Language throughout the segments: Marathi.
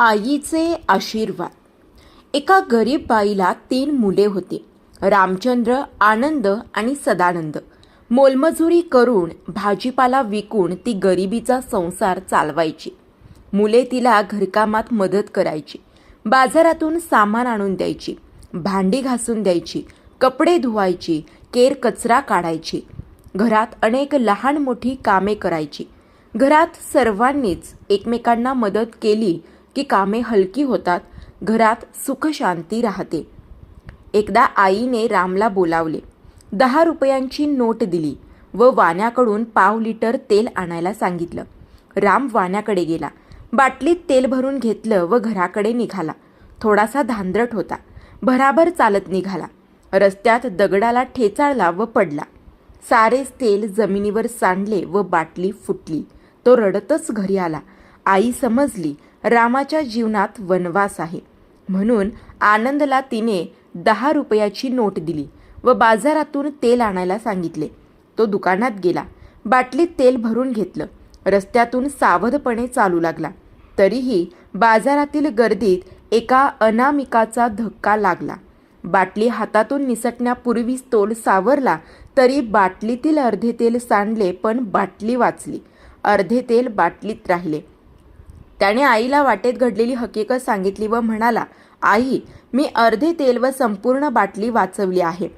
आईचे आशीर्वाद. एका गरीब बाईला तीन मुले होती. रामचंद्र आनंद आणि सदानंद. मोलमजुरी करून भाजीपाला विकून ती गरिबीचा संसार चालवायची. मुले तिला घरकामात मदत करायची. बाजारातून सामान आणून द्यायची. भांडी घासून द्यायची. कपडे धुवायची. केर कचरा काढायची. घरात अनेक लहान मोठी कामे करायची. घरात सर्वांनीच एकमेकांना मदत केली की कामे हलकी होतात घरात सुखशांती राहते. एकदा आईने रामला बोलावले. दहा रुपयांची नोट दिली व वाण्याकडून पाव लिटर तेल आणायला सांगितलं. राम वाण्याकडे गेला. बाटलीत तेल भरून घेतलं व घराकडे निघाला. थोडासा धांदरट होता. भराभर चालत निघाला. रस्त्यात दगडाला ठेचाळला व पडला. सारेच तेल जमिनीवर सांडले व बाटली फुटली. तो रडतच घरी आला. आई समजली रामाच्या जीवनात वनवास आहे. म्हणून आनंदला तिने दहा रुपयाची नोट दिली व बाजारातून तेल आणायला सांगितले. तो दुकानात गेला. बाटलीत तेल भरून घेतलं. रस्त्यातून सावधपणे चालू लागला. तरीही बाजारातील गर्दीत एका अनामिकाचा धक्का लागला. बाटली हातातून निसटण्यापूर्वीच तोल सावरला तरी बाटलीतील अर्धे तेल सांडले पण बाटली वाचली. अर्धे तेल बाटलीत राहिले. त्याने आईला वाटेत घडलेली हकीकत सांगितली व म्हणाला आई मी अर्धे तेल व संपूर्ण बाटली वाचवली आहे.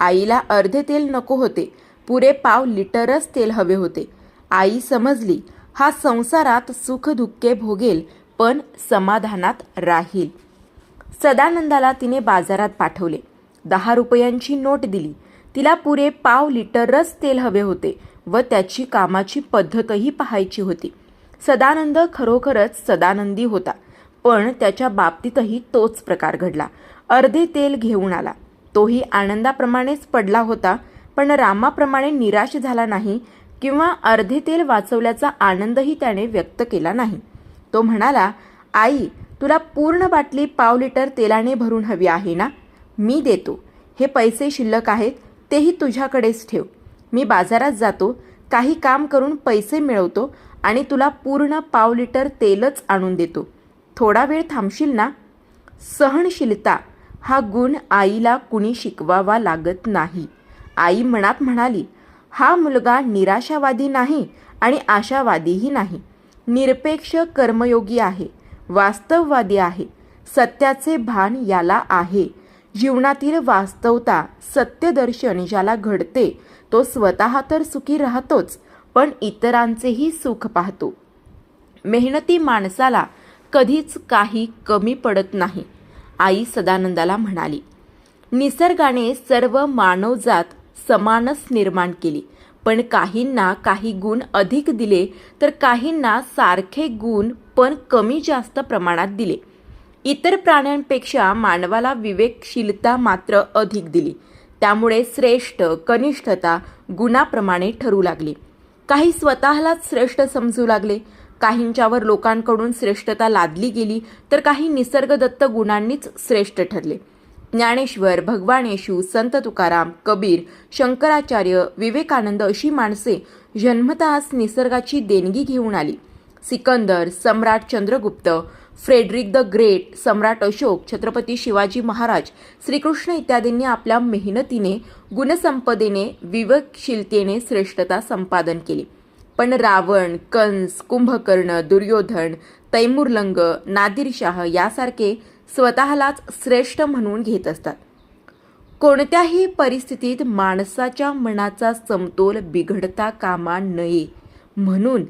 आईला अर्धे तेल नको होते. पुरे पाव लिटरच तेल हवे होते. आई समजली हा संसारात सुख दुःखे भोगेल पण समाधानात राहील. सदानंदाला तिने बाजारात पाठवले. दहा रुपयांची नोट दिली. तिला पुरे पाव लिटरच तेल हवे होते व त्याची कामाची पद्धतही पाहायची होती. सदानंद खरोखरच सदानंदी होता. पण त्याच्या बाबतीतही तोच प्रकार घडला. अर्धे तेल घेऊन आला. तोही आनंदाप्रमाणेच पडला होता पण रामाप्रमाणे निराश झाला नाही किंवा अर्धे तेल वाचवल्याचा आनंदही त्याने व्यक्त केला नाही. तो म्हणाला आई तुला पूर्ण बाटली पाव लिटर तेलाने भरून हवी आहे ना? मी देतो. हे पैसे शिल्लक आहेत तेही तुझ्याकडेच ठेव. मी बाजारात जातो काही काम करून पैसे मिळवतो आणि तुला पूर्ण पाव लिटर तेलच आणून देतो. थोडा वेळ थांबशील ना? सहनशीलता हा गुण आईला कुणी शिकवावा लागत नाही. आई मनात म्हणाली हा मुलगा निराशावादी नाही आणि आशावादीही नाही. निरपेक्ष कर्मयोगी आहे वास्तववादी आहे. सत्याचे भान याला आहे. जीवनातील वास्तवता सत्यदर्शन ज्याला घडते तो स्वतः तर सुखी राहतोच. पण इतरांचेही सुख पाहतो. मेहनती माणसाला कधीच काही कमी पडत नाही आई सदानंदाला म्हणाली. निसर्गाने सर्व मानवजात समानच निर्माण केली पण काहींना काही गुण अधिक दिले तर काहींना सारखे गुण पण कमी जास्त प्रमाणात दिले. इतर प्राण्यांपेक्षा मानवाला विवेकशीलता मात्र अधिक दिली. त्यामुळे श्रेष्ठ कनिष्ठता गुणाप्रमाणे ठरू लागली. काही स्वतःलाच श्रेष्ठ समजू लागले. काहींच्यावर लोकांकडून श्रेष्ठता लादली गेली तर काही निसर्गदत्त गुणांनीच श्रेष्ठ ठरले. ज्ञानेश्वर भगवान येशू संत तुकाराम कबीर शंकराचार्य विवेकानंद अशी माणसे जन्मतःच निसर्गाची देणगी घेऊन आली. सिकंदर सम्राट चंद्रगुप्त फ्रेडरिक द ग्रेट सम्राट अशोक छत्रपती शिवाजी महाराज श्रीकृष्ण इत्यादींनी आपल्या मेहनतीने गुणसंपदेने विवेकशीलतेने श्रेष्ठता संपादन केली. पण रावण कंस कुंभकर्ण दुर्योधन तैमुरलंग नादिरशाह यासारखे स्वतःलाच श्रेष्ठ म्हणून घेत असतात. कोणत्याही परिस्थितीत माणसाच्या मनाचा समतोल बिघडता कामा नये. म्हणून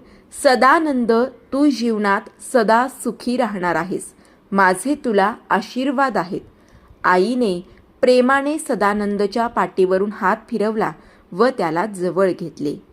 सदानंद तू जीवनात सदा सुखी राहणार आहेस. माझे तुला आशीर्वाद आहेत. आईने प्रेमाने सदानंदच्या पाठीवरून हात फिरवला व त्याला जवळ घेतले.